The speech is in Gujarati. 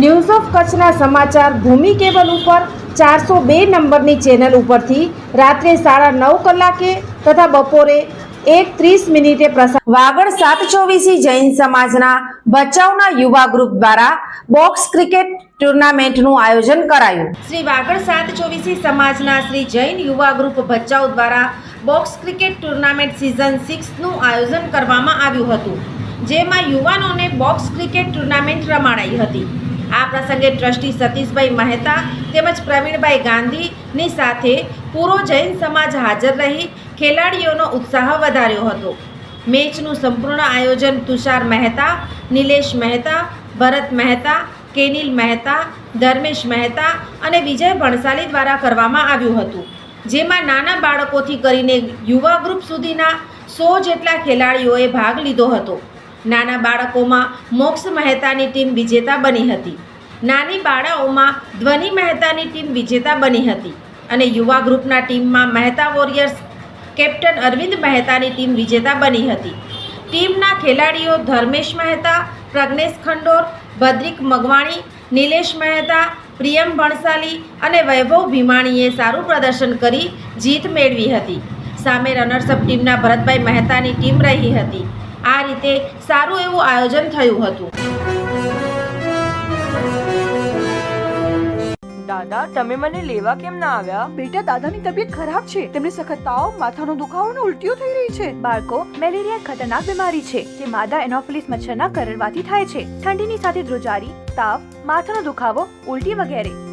news of કચ્છના સમાચાર ભૂમિ કેબલ ઉપર ચારસો બે નંબરની ચેનલ ઉપરથી રાત્રે સાડા નવ કલાકે તથા બપોરે એક ત્રીસ મિનિટે પ્રસાર વાગડ સાત ચોવીસી જૈન સમાજના ભચાઉના યુવા ગ્રુપ દ્વારા બોક્સ ક્રિકેટ ટુર્નામેન્ટનું આયોજન કરાયું. શ્રી વાગડ સાત ચોવીસી સમાજના શ્રી જૈન યુવા ગ્રુપ ભચાઉ દ્વારા બોક્સ ક્રિકેટ ટુર્નામેન્ટ સિઝન સિક્સનું આયોજન કરવામાં આવ્યું હતું જેમાં યુવાનોને બોક્સ ક્રિકેટ ટુર્નામેન્ટ રમાડાઈ હતી. આ પ્રસંગે ટ્રસ્ટી સતીશભાઈ મહેતા તેમજ પ્રવીણભાઈ ગાંધીની સાથે પૂરો જૈન સમાજ હાજર રહી ખેલાડીઓનો ઉત્સાહ વધાર્યો હતો. મેચનું સંપૂર્ણ આયોજન તુષાર મહેતા, નિલેશ મહેતા, ભરત મહેતા, કેનિલ મહેતા, ધર્મેશ મહેતા અને વિજય ભણસાલી દ્વારા કરવામાં આવ્યું હતું. જેમાં નાના બાળકોથી કરીને યુવા ગ્રુપ સુધીના સો જેટલા ખેલાડીઓએ ભાગ લીધો હતો. નાના બાળકોમાં મોક્ષ મહેતાની ટીમ વિજેતા બની હતી. નાની બાળાઓમાં ધ્વનિ મહેતાની ટીમ વિજેતા બની હતી અને યુવા ગ્રુપના ટીમમાં મહેતા વોરિયર્સ કેપ્ટન અરવિંદ મહેતાની ટીમ વિજેતા બની હતી. ટીમના ખેલાડીઓ ધર્મેશ મહેતા, પ્રજ્ઞેશ ખંડોર, ભદ્રિક મગવાણી, નિલેશ મહેતા, પ્રિયમ ભણસાલી અને વૈભવ ભીમાણીએ સારું પ્રદર્શન કરી જીત મેળવી હતી. સામે રનર્સઅપ ટીમના ભરતભાઈ મહેતાની ટીમ રહી હતી. આ રીતે સારું એવું આયોજન થયું હતું. દાદા તમે મને લેવા કેમ ના આવ્યા? બેટા દાદાની તબિયત ખરાબ છે. તેમને સખત તાવ માથાનો દુખાવો અને ઉલટીઓ થઈ રહી છે. બાળકો મેલેરિયા ખતરનાક બીમારી છે જે માદા એનોફિલિસ મચ્છરના કરડવાથી થાય છે. ઠંડીની સાથે ધ્રુજારી તાવ માથાનો દુખાવો ઉલટી વગેરે.